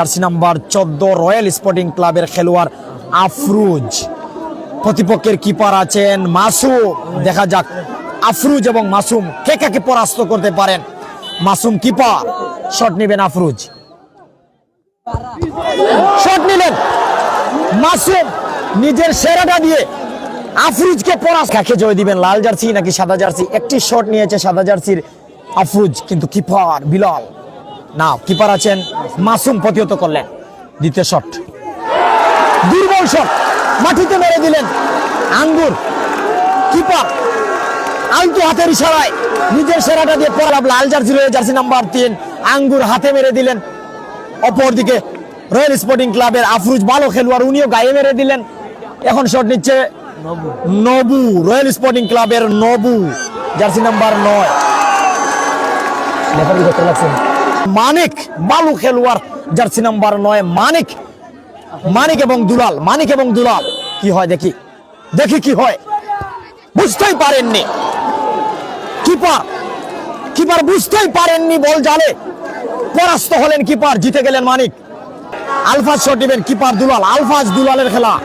Jersey number চোদ্দ royal sporting ক্লাবের খেলোয়াড় আফরুজ। প্রতিপক্ষের কিপার আছেন মাসুম। দেখা যাক আফরুজ এবং মাসুম কে কাকে পরাস্ত করতে পারেন। মাসুম কিপার, শট নেবেন আফরুজ। শট নিলেন মাসুম, নিজের সেরাটা দিয়ে আফরুজকে পরাস কাকে জয় দিবেন, লাল জার্সি নাকি সাদা জার্সি? একটি শট নিয়েছে সাদা জার্সির আফরুজ, কিন্তু কিপার বিলাল। না কিপার আছেন, মাসুম প্রতিহত করলেন। দ্বিতীয় শট দুর্বল শট মাটিতে মেরে দিলেন আঙ্গুর। কিপার আলতু হাতের ইশারায়, নিজের সেরাটা দিয়ে পড়ালাম লাল জার্সি রয়ে জার্সি নাম্বার তিন, আঙ্গুর হাতে মেরে দিলেন। অপরদিকে রয়্যাল স্পোর্টিং ক্লাবের আফরুজ ভালো খেলোয়াড়, উনিও গায়ে মেরে দিলেন। এখন শট নিচ্ছে নবু, রয়্যাল স্পোর্টিং ক্লাবের নবু জার্সি নাম্বার নয়। রেফারি দেখতে লাগছেন। মানিক, বালু খেলোয়াড়, জার্সি নাম্বার নয়, মানিক। মানিক এবং দুলাল, মানিক এবং দুলাল। কি হয় দেখি? দেখি কি হয়। বুঝতেই পারেননি। কিপার কিপার বুঝতেই পারেননি বল জালে। পরাস্ত হলেন কিপার, জিতে গেলেন মানিক। আলফাজ শট নেবেন কিপার দুলাল, আলফাজ দুলালের খেলা!